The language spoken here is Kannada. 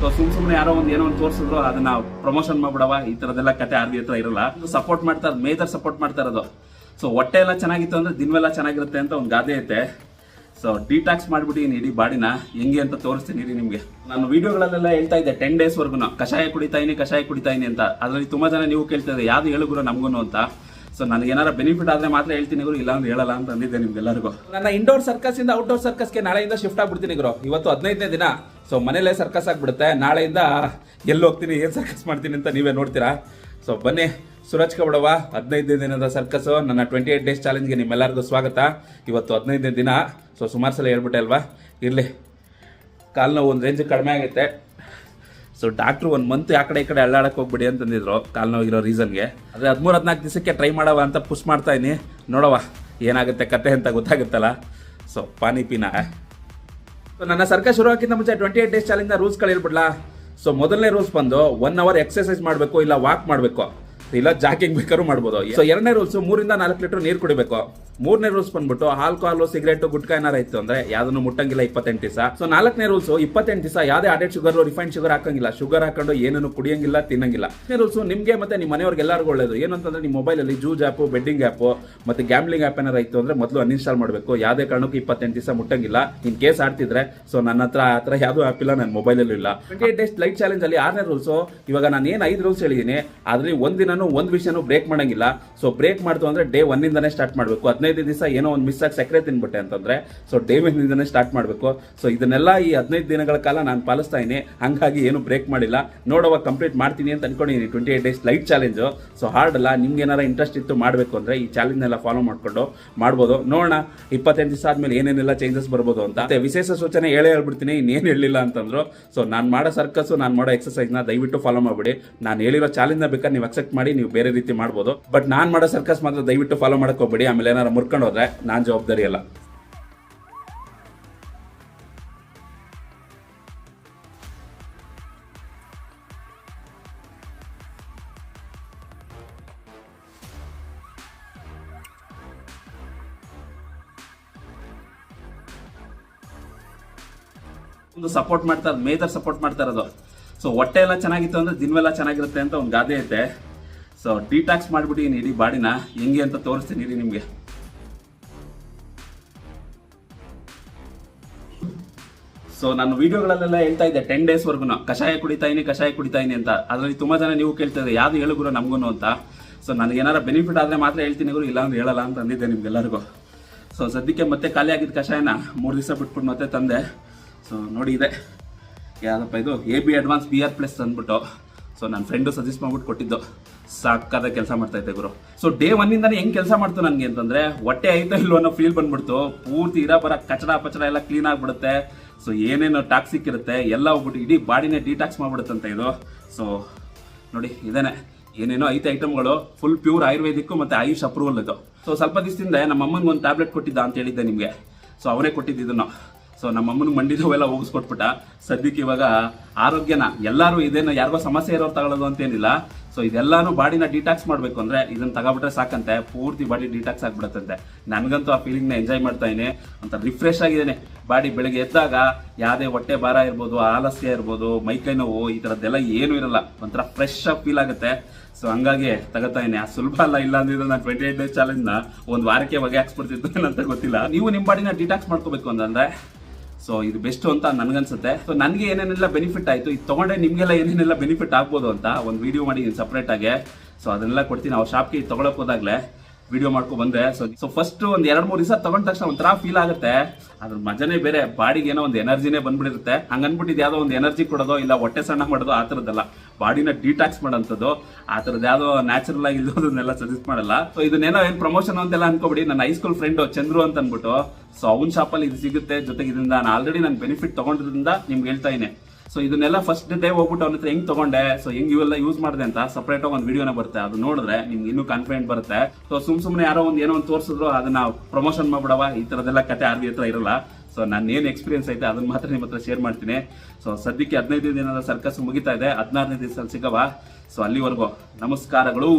ಸೊ ಸುಮ್ ಸುಮ್ಮನೆ ಯಾರೋ ಒಂದು ಏನೋ ಒಂದು ತೋರಿಸಿದ್ರು, ಅದನ್ನ ಪ್ರಮೋಷನ್ ಮಾಡ್ಬಿಡವ, ಈ ಥರದೆಲ್ಲ ಕತೆ ಆರ್ದಿ ಹತ್ರ ಇರಲ್ಲ. ಸಪೋರ್ಟ್ ಮಾಡ್ತಾ ಮೇಜರ್ ಸಪೋರ್ಟ್ ಮಾಡ್ತಾ ಇರೋದು. ಸೊ ಹೊಟ್ಟೆ ಎಲ್ಲ ಚೆನ್ನಾಗಿತ್ತು ಅಂದ್ರೆ ದಿನವೆಲ್ಲ ಚೆನ್ನಾಗಿರುತ್ತೆ ಅಂತ ಒಂದು ಗಾದೆ ಐತೆ. ಸೊ ಡಿಟಾಕ್ಸ್ ಮಾಡ್ಬಿಟ್ಟಿದ್ದೀನಿ ಇಡೀ ಬಾಡಿನ. ಹೆಂಗೆ ಅಂತ ತೋರಿಸ್ತೀನಿ ಇಡೀ ನಿಮಗೆ. ನಾನು ವಿಡಿಯೋಗಳಲ್ಲೆಲ್ಲ ಹೇಳ್ತಾ ಇದ್ದೆ ಟೆನ್ ಡೇಸ್ವರೆಗೂ ಕಷಾಯ ಕುಡಿತಾ ಇದೀನಿ ಕಷಾಯ ಕುಡಿತಾ ಇದೀನಿ ಅಂತ. ಅದರಲ್ಲಿ ತುಂಬಾ ಜನ ನೀವು ಕೇಳ್ತಾ ಇದ್ದೆ ಯಾವ್ದು ಹೇಳುಗುರು ನಮ್ಗೂ ಅಂತ. ಸೊ ನನಗೆ ಏನಾರ ಬೆನಿಫಿಟ್ ಆದ್ರೆ ಮಾತ್ರ ಹೇಳ್ತೀನಿ ಗುರು ಇಲ್ಲ ಅಂದ್ರೆ ಹೇಳಲ್ಲ ಅಂತ ಅಂದಿದ್ದೆ ನಿಮ್ಗೆಲ್ಲರಿಗೂ. ನನ್ನ ಇಂಡೋರ್ ಸರ್ಕಸ್ ಇಂದ ಔಟ್ಡೋರ್ ಸರ್ಕಸ್ಗೆ ನಾಳೆಯಿಂದ ಶಿಫ್ಟ್ ಆಗ್ಬಿಡ್ತೀನಿ ಗುರು. ಇವತ್ತು ಹದಿನೈದನೇ ದಿನ. ಸೊ ಮನೇಲೇ ಸರ್ಕಸ್ ಆಗಿಬಿಡುತ್ತೆ. ನಾಳೆಯಿಂದ ಎಲ್ಲಿ ಹೋಗ್ತೀನಿ, ಏನು ಸರ್ಕಸ್ ಮಾಡ್ತೀನಿ ಅಂತ ನೀವೇ ನೋಡ್ತೀರಾ? ಸೊ ಬನ್ನಿ, ಸುರಜ್ ಕಬಡವ ಹದಿನೈದನೇ ದಿನದ ಸರ್ಕಸ್ಸು ನನ್ನ ಟ್ವೆಂಟಿ ಏಟ್ ಡೇಸ್ ಚಾಲೆಂಜ್ಗೆ ನಿಮ್ಮೆಲ್ಲರಿಗೂ ಸ್ವಾಗತ. ಇವತ್ತು ಹದಿನೈದನೇ ದಿನ. ಸೊ ಸುಮಾರು ಸಲ ಹೇಳ್ಬಿಟ್ಟೆ ಅಲ್ವಾ? ಇರಲಿ. ಕಾಲು ಒಂದು ರೇಂಜ್ ಕಡಿಮೆ ಆಗೈತೆ. ಸೊ ಡಾಕ್ಟ್ರು ಒಂದು ಮಂತ್ ಆ ಕಡೆ ಈ ಕಡೆ ಅಳ್ಳಾಡಕ್ಕೆ ಹೋಗ್ಬಿಡಿ ಅಂತಂದಿದ್ರು. ಕಾಲು ನೋವು ಇರೋ ರೀಸನ್ಗೆ ಅದೇ ಹದಿಮೂರು ಹದಿನಾಲ್ಕು ದಿವಸಕ್ಕೆ ಟ್ರೈ ಮಾಡವ ಅಂತ ಪುಷ್ ಮಾಡ್ತಾ ಇದೀನಿ. ನೋಡವ ಏನಾಗುತ್ತೆ ಕತೆ ಅಂತ ಗೊತ್ತಾಗುತ್ತಲ್ಲ? ಸೊ ಪಾನಿಪಿನ. ಪೀನಾ ಸೊ ನನ್ನ ಸರ್ಕಾರ ಶುರು ಹಾಕಿಂತ ಮುಂಚೆ ಟ್ವೆಂಟಿ ಏಟ್ ಡೇಸ್ ಚಾಲೆಂಜ್ ರೂಲ್ಸ್ಗಳು ಹೇಳ್ಬಿಡ್ಲಾ? ಸೊ ಮೊದಲನೇ ರೂಲ್ಸ್ ಬಂದು ಒನ್ ಅವರ್ ಎಕ್ಸರ್ಸೈಸ್ ಮಾಡಬೇಕು, ಇಲ್ಲ ವಾಕ್ ಮಾಡಬೇಕು. ಇಲ್ಲ ಜಾಕಿಂಗ್ ಬೇಕಾದ್ರೂ ಮಾಡ್ಬೋದು. ಸೊ ಎರಡನೇ ರೂಲ್ಸ್ ಮೂರಿಂದ ನಾಲ್ಕು ಲೀಟರ್ ನೀರು ಕುಡಿಬೇಕು. ಮೂರನೇ ರೂಲ್ಸ್ ಬಂದ್ಬಿಟ್ಟು ಆಲ್ಕೋಹಾಲ್ ಸಿಗರೇಟ್ ಗುಟ್ಕಾ ಏನಾರ ಇತ್ತು ಅಂದ್ರೆ ಯಾವ್ದನ್ನು ಮುಟ್ಟಂಗಿಲ್ಲ ಇಪ್ಪತ್ತೆಂಟು ದಿವಸ. ಸೊ ನಾಲ್ಕನೇ ರೂಲ್ಸ್ ಇಪ್ಪತ್ತೆಂಟು ದಿವಸ ಯಾವ್ದೇ ಆಡೆಡ್ ಶುಗರ್ ರಿಫೈನ್ ಶುಗರ್ ಹಾಕಂಗಿಲ್ಲ. ಶುಗರ್ ಹಾಕೊಂಡು ಏನನ್ನು ಕುಡಿಯಂಗಿಲ್ಲ, ತಿನ್ನಂಗಿಲ್ಲ. ರೂಲ್ಸ್ ನಿಮಗೆ ಮತ್ತೆ ನಿಮ್ಮ ಮನೆಯವ್ರಿಗೆ ಎಲ್ಲರಿಗೂ ಒಳ್ಳೇದು. ಏನು ಅಂತಂದ್ರೆ ನಿಮ್ಮ ಮೊಬೈಲಲ್ಲಿ ಜೂಜ್ ಆ್ಯಪ್ ಬೆಡ್ಡಿಂಗ್ ಆಪ್ ಮತ್ತೆ ಗ್ಯಾಮ್ಲಿಂಗ್ ಆ್ಯಪ್ ಏನಾರ ಇತ್ತು ಅಂದ್ರೆ ಮೊದಲು ಅನ್ಇನ್ಸ್ಟಾಲ್ ಮಾಡಬೇಕು. ಯಾವುದೇ ಕಾರಣಕ್ಕೂ ಇಪ್ಪತ್ತೆಂಟು ದಿವಸ ಮುಟ್ಟಂಗಿಲ್ಲ. ಇನ್ ಕೇಸ್ ಆಡ್ತಿದ್ರೆ ಸೊ ನನ್ನ ಹತ್ರ ಆ ಥರ ಯಾವುದೂ ಆ್ಯಪ್ ಇಲ್ಲ, ನನ್ನ ಮೊಬೈಲಲ್ಲೂ ಇಲ್ಲ. ಟ್ವೆಂಟಿ ಡೇಸ್ ಲೈಟ್ ಚಾಲೆಂಜ್ ಅಲ್ಲಿ ಆರನೇ ರೂಲ್ಸ್ ಇವಾಗ ನಾನು ಏನು ಐದು ರೂಲ್ಸ್ ಹೇಳಿದ್ದೀನಿ ಅದ್ರಲ್ಲಿ ಒಂದಿನೂ ಒಂದು ವಿಷಯನೂ ಬ್ರೇಕ್ ಮಾಡಂಗಿಲ್ಲ. ಸೊ ಬ್ರೇಕ್ ಮಾಡ್ತು ಅಂದ್ರೆ ಡೇ ಒನ್ನಿಂದನೇ ಸ್ಟಾರ್ಟ್ ಮಾಡಬೇಕು. ಹದಿನೈದು ದಿವಸ ಏನೋ ಒಂದು ಮಿಸ್ ಆಗಿ ಸಕ್ಕರೆ ತಿನ್ಬಿಟ್ಟೆ ಅಂತಂದ್ರೆ ಸೊ ಡೇ ಸ್ಟಾರ್ಟ್ ಮಾಡಬೇಕು. ಸೊ ಇದನ್ನೆಲ್ಲ ಈ ಹದಿನೈದು ದಿನಗಳ ಕಾಲ ನಾನು ಪಾಲಿಸ್ತಾ ಇದ್ದೀನಿ. ಹಂಗಾಗಿ ಏನು ಬ್ರೇಕ್ ಮಾಡಿಲ್ಲ. ನೋಡುವ ಕಂಪ್ಲೀಟ್ ಮಾಡ್ತೀನಿ ಅಂತ ಅನ್ಕೊಂಡಿದ್ದೀನಿ. Twenty eight days light challenge so hard ಅಲ್ಲ, ನಿಮ್ಗೆ ಏನಾರ ಇಂಟ್ರೆಸ್ಟ್ ಇತ್ತು ಮಾಡಬೇಕು ಅಂದ್ರೆ ಈ ಚಾಲೆಂಜ್ನೆಲ್ಲ ಫಾಲೋ ಮಾಡ್ಕೊಂಡು ಮಾಡ್ಬೋದು. ನೋಡೋಣ ಇಪ್ಪತ್ತೆಂಟು ದಿವಸ ಆದ್ಮೇಲೆ ಏನೇನೆಲ್ಲ ಚೇಂಜಸ್ ಬರ್ಬೋದು ಅಂತ. ಮತ್ತೆ ವಿಶೇಷ ಸೂಚನೆ ಹೇಳೇ ಹೇಳ್ಬಿಡ್ತೀನಿ, ಇನ್ನೇನು ಹೇಳಿಲ್ಲ ಅಂತಂದ್ರು. ಸೊ ನಾನು ಮಾಡೋ ಸರ್ಕಸ್ ನಾನು ಮಾಡೋ ಎಕ್ಸರ್ಸೈಸ್ನ ದಯವಿಟ್ಟು ಫಾಲೋ ಮಾಡಿಬಿಡಿ. ನಾನು ಹೇಳಿರೋ ಚಾಲೆಂಜ್ನ ಬೇಕಾದ್ರೆ ನೀವು ಅಕ್ಸೆಪ್ಟ್ ಮಾಡಿ, ನೀವು ಬೇರೆ ರೀತಿ ಮಾಡ್ಬೋದು. ಬಟ್ ನಾನು ಮಾಡೋ ಸರ್ಕಸ್ ಮಾತ್ರ ದಯವಿಟ್ಟು ಫಾಲೋ ಹೋಗ್ಬೇಡಿ. ಆಮೇಲೆ ಏನಾರು ಮುರ್ಕೊಂಡು ಹೋದ್ರೆ ನಾನು ಜವಾಬ್ದಾರಿ ಅಲ್ಲ. ಒಂದು ಸಪೋರ್ಟ್ ಮಾಡ್ತಾ ಮೇಜರ್ ಸಪೋರ್ಟ್ ಮಾಡ್ತಾ ಇರೋದು. ಸೊ ಹೊಟ್ಟೆ ಎಲ್ಲ ಚೆನ್ನಾಗಿತ್ತು ಅಂದ್ರೆ ದಿನವೆಲ್ಲ ಚೆನ್ನಾಗಿರುತ್ತೆ ಅಂತ ಒಂದು ಗಾದೆ ಐತೆ ಸೊ ಡಿಟಾಕ್ಸ್ ಮಾಡ್ಬಿಟ್ಟು ಇಡೀ ಬಾಡಿನ, ಹೆಂಗೆ ಅಂತ ತೋರಿಸ್ತೀನಿ ಇರಿ ನಿಮಗೆ. ಸೊ ನಾನು ವಿಡಿಯೋಗಳಲ್ಲೆಲ್ಲ ಹೇಳ್ತಾ ಇದ್ದೆ ಟೆನ್ ಡೇಸ್ವರೆಗೂ ಕಷಾಯ ಕುಡಿತಾ ಇದೀನಿ ಕಷಾಯ ಕುಡಿತಾ ಇದೀನಿ ಅಂತ. ಅದರಲ್ಲಿ ತುಂಬಾ ಜನ ನೀವು ಕೇಳ್ತಾ ಇದ್ದೆ ಯಾವ್ದು ಹೇಳುಗುರು ನಮಗೂ ಅಂತ. ಸೊ ನನಗೆ ಏನಾರ ಬೆನಿಫಿಟ್ ಆದ್ರೆ ಮಾತ್ರ ಹೇಳ್ತೀನಿ ಗುರು ಇಲ್ಲ ಅಂದ್ರೆ ಹೇಳಲ್ಲ ಅಂತ ಅಂದಿದ್ದೆ ನಿಮ್ಗೆಲ್ಲರಿಗೂ ಸೊ ಸದ್ಯಕ್ಕೆ ಮತ್ತೆ ಖಾಲಿ ಆಗಿದ್ದ ಕಷಾಯನ ಮೂರು ದಿವಸ ಬಿಟ್ಬಿಟ್ಟು ಮತ್ತೆ ತಂದೆ. ಸೊ ನೋಡಿ ಇದೆ. ಯಾವ್ದಪ್ಪ ಇದು? A B advance B R plus ಅಂದ್ಬಿಟ್ಟು. ಸೊ ನನ್ನ ಫ್ರೆಂಡು ಸಜೆಸ್ಟ್ ಮಾಡ್ಬಿಟ್ಟು ಕೊಟ್ಟಿದ್ದು. ಸಾಕಾದ ಕೆಲಸ ಮಾಡ್ತಾ ಇದ್ದೆ ಗುರು. ಸೊ ಡೇ ಒನ್ನಿಂದಾನೆ ಹೆಂಗ್ ಕೆಲಸ ಮಾಡ್ತು ನನಗೆ ಅಂತಂದ್ರೆ, ಹೊಟ್ಟೆ ಐತೋ ಇಲ್ಲೋ ಅನ್ನೋ ಫೀಲ್ ಬಂದ್ಬಿಡ್ತು. ಪೂರ್ತಿ ಇರ ಬರ ಕಚಡ ಪಚಡ ಎಲ್ಲ ಕ್ಲೀನ್ ಆಗ್ಬಿಡುತ್ತೆ. ಸೊ ಏನೇನು ಟಾಕ್ಸಿಕ್ ಇರುತ್ತೆ, ಎಲ್ಲ ಹೋಗ್ಬಿಟ್ಟು ಇಡೀ ಬಾಡಿನೇ ಡಿಟಾಕ್ಸ್ ಮಾಡ್ಬಿಡುತ್ತಂತ ಇದು. ಸೊ ನೋಡಿ, ಇದೇನೆ. ಏನೇನೋ ಐತೆ ಐಟಮ್ಗಳು ಫುಲ್ ಪ್ಯೂರ್ ಆಯುರ್ವೇದಿಕ್ಕು ಮತ್ತೆ ಆಯುಷ್ ಅಪ್ರೂವಲ್ ಇದು. ಸೊ ಸ್ವಲ್ಪ ದಿವಸದಿಂದ ನಮ್ಮ ಅಮ್ಮನಿಗೆ ಒಂದು ಟ್ಯಾಬ್ಲೆಟ್ ಕೊಟ್ಟಿದ್ದ ಅಂತ ಹೇಳಿದ್ದೆ ನಿಮಗೆ. ಸೊ ಅವರೇ ಕೊಟ್ಟಿದ್ದು ಇದನ್ನು. ಸೊ ನಮ್ಮ ಅಮ್ಮನಿಗೆ ಮಂಡಿದವೆಲ್ಲ ಹೋಗಿಸ್ಕೊಟ್ಬಿಟ್ಟ. ಸದ್ಯಕ್ಕೆ ಇವಾಗ ಆರೋಗ್ಯನ, ಎಲ್ಲರೂ ಇದೇನು ಯಾರಿಗೋ ಸಮಸ್ಯೆ ಇರೋರು ತಗೊಳ್ಳೋದು ಅಂತೇನಿಲ್ಲ. ಸೊ ಇದೆಲ್ಲಾನು ಬಾಡಿನ ಡಿಟಾಕ್ಸ್ ಮಾಡಬೇಕು ಅಂದ್ರೆ ಇದನ್ನ ತಗೊಬಿಟ್ರೆ ಸಾಕಂತೆ. ಪೂರ್ತಿ ಬಾಡಿ ಡಿಟಾಕ್ಸ್ ಆಗಿಬಿಡುತ್ತಂತೆ. ನನಗಂತೂ ಆ ಫೀಲಿಂಗ್ನ ಎಂಜಾಯ್ ಮಾಡ್ತಾ ಇದೀನಿ ಅಂತ ರಿಫ್ರೆಶ್ ಆಗಿದ್ದೇನೆ. ಬಾಡಿ ಬೆಳಗ್ಗೆ ಎದ್ದಾಗ ಯಾವುದೇ ಹೊಟ್ಟೆ ಭಾರ ಇರ್ಬೋದು, ಆಲಸ್ಯ ಇರ್ಬೋದು ಮೈಕೈ ನೋವು, ಈ ಥರದ್ದೆಲ್ಲ ಏನೂ ಇರಲ್ಲ. ಒಂಥರ ಫ್ರೆಶ್ ಆಗಿ ಫೀಲ್ ಆಗುತ್ತೆ. ಸೊ ಹಂಗಾಗಿ ತಗೋತಾ ಇದೀನಿ ಆ ಸುಲಭ ಅಲ್ಲ, ಇಲ್ಲ ಅಂದಿದ್ರೆ ನಾನು ಟ್ವೆಂಟಿ ಏಟ್ ಡೇಸ್ ಚಾಲೆಂಜ್ನ ಒಂದು ವಾರಕ್ಕೆ ಬಗೆ ಹಾಕ್ಸ್ಬಿಡ್ತಿದ್ದು ಅಂತ ಗೊತ್ತಿಲ್ಲ. ನೀವು ನಿಮ್ಮ ಬಾಡಿನ ಡಿಟಾಕ್ಸ್ ಮಾಡ್ಕೋಬೇಕು ಅಂತಂದ್ರೆ ಸೊ ಇದು ಬೆಸ್ಟ್ ಅಂತ ನನ್ಗನ್ಸುತ್ತೆ. ಸೊ ನನಗೆ ಏನೇನೆಲ್ಲ ಬೆನಿಫಿಟ್ ಆಯ್ತು ಇದು ತಗೊಂಡ್ರೆ ನಿಮ್ಗೆಲ್ಲ ಏನೇನೆಲ್ಲ ಬೆನಿಫಿಟ್ ಆಗ್ಬೋದು ಅಂತ ಒಂದು ವಿಡಿಯೋ ಮಾಡಿ ಸಪ್ರೇಟ್ ಆಗಿ. ಸೊ ಅದನ್ನೆಲ್ಲ ಕೊಡ್ತೀನಿ. ಅವ್ರ ಶಾಪ್ಗೆ ತಗೊಳಕ್ ಹೋದಾಗ್ಲೇ ವಿಡಿಯೋ ಮಾಡ್ಕೊ ಬಂದೆ. ಸೊ ಸೊ ಫಸ್ಟ್ ಒಂದು ಎರಡ್ ಮೂರು ದಿವಸ ತಗೊಂಡ ತಕ್ಷಣ ಒಂಥರ ಫೀಲ್ ಆಗುತ್ತೆ. ಅದ್ರ ಮಜಾನೇ ಬೇರೆ, ಬಾಡಿಗೆ ಏನೋ ಒಂದು ಎನರ್ಜಿನೇ ಬಂದ್ಬಿಟ್ಟಿರುತ್ತೆ ಹಂಗನ್ಬಿಟ್ಟಿದ್ದು ಯಾವ್ದೋ ಒಂದು ಎನರ್ಜಿ ಕೊಡೋದು, ಇಲ್ಲ ಹೊಟ್ಟೆ ಸಣ್ಣ ಮಾಡೋದು, ಆ ಥರದ್ದಲ್ಲ. ಬಾಡಿನ ಡಿಟಾಕ್ಸ್ ಮಾಡೋಂಥದ್ದು, ಆ ಥರದ್ದು ಯಾವುದೋ ನ್ಯಾಚುರಲ್ ಆಗಿ ಇಲ್ಲೋದನ್ನೆಲ್ಲ ಸಜೆಸ್ಟ್ ಮಾಡಲ್ಲ. ಸೊ ಇದನ್ನೇನೋ ಏನ್ ಪ್ರಮೋಷನ್ ಅಂತೆಲ್ಲ ಅನ್ಕೋಬಿಡಿ. ನನ್ನ ಹೈಸ್ಕೂಲ್ ಫ್ರೆಂಡ್ ಚಂದ್ರು ಅಂತ ಅಂದ್ಬಿಟ್ಟು ಸೊ ಅವ್ನ ಶಾಪಲ್ಲಿ ಇದು ಸಿಗುತ್ತೆ. ಜೊತೆಗೆ ಇದರಿಂದ ನಾನು ಆಲ್ರೆಡಿ ನಾನು ಬೆನಿಫಿಟ್ ತಗೊಂಡಿದ್ರಿಂದ ನಿಮ್ಗೆ ಹೇಳ್ತಾ ಇದೀನಿ ಸೊ ಇದನ್ನೆಲ್ಲ ಫಸ್ಟ್ ಡೇ ಹೋಗ್ಬಿಟ್ಟು ಅವನ ಹತ್ರ ಹೆಂಗ್ ತಗೊಂಡೆ? ಸೊ ಹೆಂಗ್ ಇವೆಲ್ಲ ಯೂಸ್ ಮಾಡಿದೆ ಅಂತ ಸಪರೇಟ್ ಆಗಿ ಒಂದು ವಿಡಿಯೋನ ಬರುತ್ತೆ. ಅದು ನೋಡಿದ್ರೆ ನಿಮ್ಗೆ ಇನ್ನೂ ಕಾನ್ಫಿಡೆಂಟ್ ಬರುತ್ತೆ. ಸೊ ಸುಮ್ ಸುಮ್ಮನೆ ಯಾರೋ ಒಂದು ಏನೋ ಒಂದು ತೋರಿಸಿದ್ರು, ಅದನ್ನ ಪ್ರಮೋಷನ್ ಮಾಡ್ಬಿಡವ ಈ ತರದೆಲ್ಲ ಕತೆ ಆರ್ವಿ ಹತ್ರ ಇರಲ್ಲ. ಸೊ ನಾನು ಏನು ಎಕ್ಸ್ಪೀರಿಯನ್ಸ್ ಐತೆ ಅದನ್ನ ಮಾತ್ರ ನಿಮ್ಮ ಹತ್ರ ಶೇರ್ ಮಾಡ್ತೀನಿ. ಸೊ ಸದ್ಯಕ್ಕೆ ಹದಿನೈದು ದಿನದ ಸರ್ಕಸ್ ಮುಗಿತಾ ಇದೆ. ಹದಿನಾರನೇ ದಿವಸ ಸಿಗವ ಸೊ ಅಲ್ಲಿವರೆಗೂ. ನಮಸ್ಕಾರಗಳು.